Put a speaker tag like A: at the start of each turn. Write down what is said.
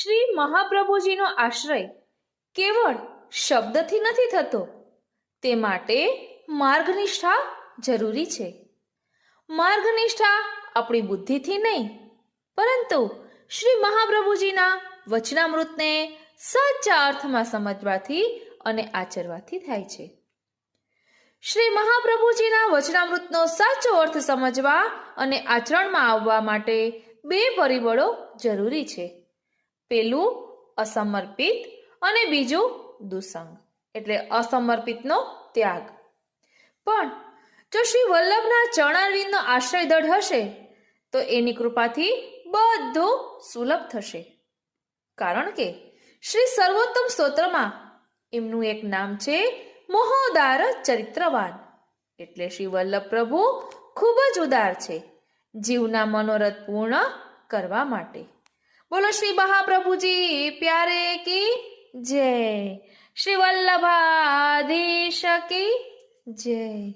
A: શ્રી મહાપ્રભુજીનો આશ્રય કેવળ શબ્દથી નથી થતો. તે માટે માર્ગનિષ્ઠા જરૂરી છે. માર્ગનિષ્ઠા આપણી બુદ્ધિથી નહીં, પરંતુ શ્રી મહાપ્રભુજીના વચનામૃતને સાચા અર્થમાં સમજવાથી અને આચરવાથી થાય છે. શ્રી મહાપ્રભુજીના વચનામૃતનો સાચો અર્થ સમજવા અને આચરણમાં આવવા માટે બે પરિબળો જરૂરી છે. પેલું અસમર્પિત અને બીજું દુસંગ. એટલે અસમર્પિતનો ત્યાગ. પણ જો શ્રી વલ્લભના ચરણારવિંદનો આશ્રય દળ હશે, તો એની કૃપાથી બધું સુલભ થશે. કારણ કે શ્રી સર્વોત્તમ સ્તોત્રમાં એમનું એક નામ છે મોહોદાર ચરિત્રવાન. એટલે શ્રી વલ્લભ પ્રભુ ખૂબ જ ઉદાર છે જીવના મનોરથ પૂર્ણ કરવા માટે. બોલો શ્રી મહાપ્રભુજી પ્યારે કી જય? શ્રી વલ્લભાધીશ કી જય?